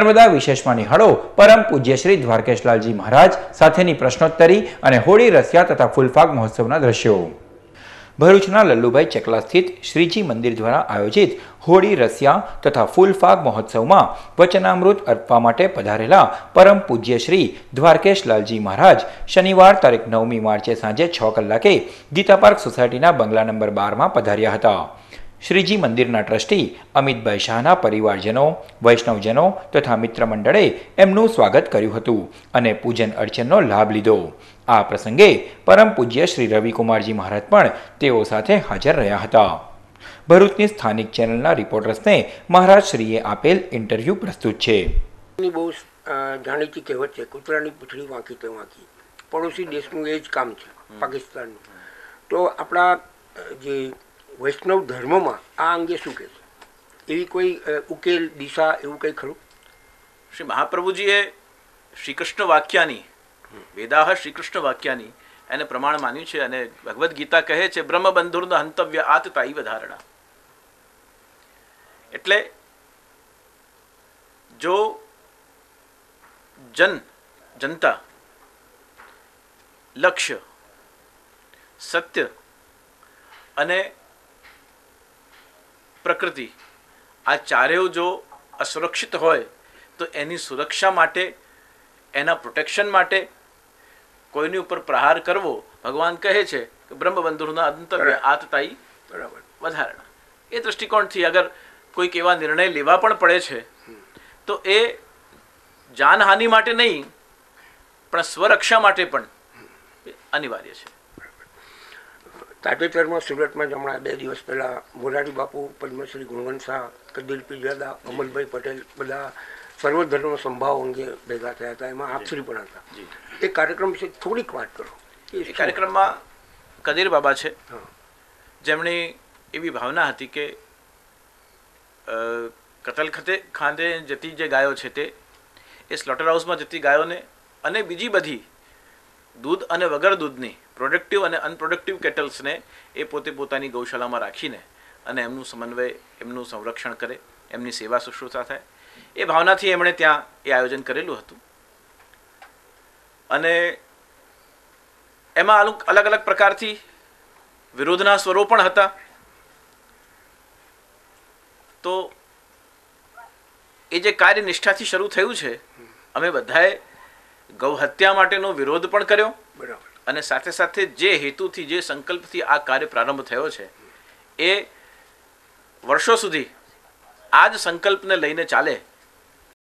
નર્મદા વિશેષમાં નિહાળો પરમ પૂજ્ય શ્રી દ્વારકેશલાલજી મહારાજ સાથેની પ્રશ્નોત્તરી અને હોળી, રસિયા તથા ફૂલફાગ મહોત્સવના દ્રશ્યો. ભરૂચના લલ્લુભાઈ ચકલા સ્થિત શ્રીજી મંદિર દ્વારા આયોજિત હોળી, રસિયા તથા ફૂલફાગ મહોત્સવમાં વચનામૃત અર્પવા માટે પધારેલા પરમ પૂજ્ય શ્રી દ્વારકેશલાલજી મહારાજ શનિવાર તારીખ નવમી માર્ચે સાંજે છ કલાકે ગીતા પાર્ક સોસાયટીના બંગલા નંબર બારમાં પધાર્યા હતા. શ્રીજી મંદિરના ટ્રસ્ટી અમિતભાઈ શાહના પરિવારજનો વૈષ્ણવજનો તથા મિત્ર મંડળે એમનું સ્વાગત કર્યું હતું અને પૂજન અર્ચનનો લાભ લીધો. આ પ્રસંગે પરમ પૂજ્ય શ્રી રવિકુમારજી મહારાજ પણ તેઓ સાથે હાજર રહ્યા હતા. ભરૂચની સ્થાનિક ચેનલના રિપોર્ટર્સને મહારાજશ્રીએ આપેલ ઇન્ટરવ્યૂ પ્રસ્તુત છે. બહુ જાણીતી કહેવત છે કૂતરાની પૂંછડી વાંકી તે વાંકી. પડોશી દેશનું એ જ કામ છે પાકિસ્તાનનું. તો આપણા જે વૈષ્ણવ ધર્મમાં આ અંગે શું કહે છે એવી કોઈ ઉકેલ, દિશા, એવું કંઈ ખરું? શ્રી મહાપ્રભુજીએ શ્રી કૃષ્ણ વાક્યાની, વેદાહ શ્રી કૃષ્ણ વાક્યાની એને પ્રમાણ માન્યું છે અને ભગવદ્ ગીતા કહે છે બ્રહ્મ બંધુર્ન હંતવ્ય આતતાઈ વધારણા એટલે જો જન, જનતા, લક્ષ્ય, સત્ય અને પ્રકૃતિ. આ ચારેય જો અસુરક્ષિત હોય તો એની સુરક્ષા માટે એના પ્રોટેક્શન માટે કોઈની ઉપર પ્રહાર કરવો ભગવાન કહે છે કે બ્રહ્મબંધુના અંતવ્ય આતતાઈ બરાબર. વધારણા. એ દૃષ્ટિકોણથી અગર કોઈક એવા નિર્ણય લેવા પણ પડે છે તો એ જાનહાનિ માટે નહીં પણ સ્વરક્ષા માટે પણ અનિવાર્ય છે. તાજેતરમાં સુરતમાં હમણાં બે દિવસ પહેલાં મોરારી બાપુ પદ્મશ્રી ગુણવંત શાહ કદીર પીજાદા અમલભાઈ પટેલ બધા સર્વધર્મ સંભાવ અંગે ભેગા થયા હતા. એમાં આપશ્રી પણ હતા. એ કાર્યક્રમ વિશે થોડીક વાત કરો. એ કાર્યક્રમમાં કદીર બાબા છે. હા. જેમની એવી ભાવના હતી કે કતલ ખતે ખાંદે જતી જે ગાયો છે તે એ સ્લોટર હાઉસમાં જતી ગાયોને અને બીજી બધી દૂધ અને વગર દૂધની પ્રોડક્ટિવ અને અનપ્રોડક્ટિવ કેટલ્સને એ પોતે પોતાની ગૌશાળામાં રાખીને અને એમનું સમન્વય, એમનું સંરક્ષણ કરે, એમની સેવા શુશ્રૂષા થાય. એ ભાવનાથી એમણે ત્યાં એ આયોજન કરેલું હતું. અને એમાં અલગ અલગ પ્રકારથી વિરોધના સ્વરો પણ હતા. તો એ જે કાર્ય નિષ્ઠાથી શરૂ થયું છે, અમે બધાએ ગૌ હત્યા માટેનો વિરોધ પણ કર્યો. અને સાથે સાથે જે હેતુથી, જે સંકલ્પથી આ કાર્ય પ્રારંભ થયો છે, એ વર્ષો સુધી આ જ સંકલ્પને લઈને ચાલે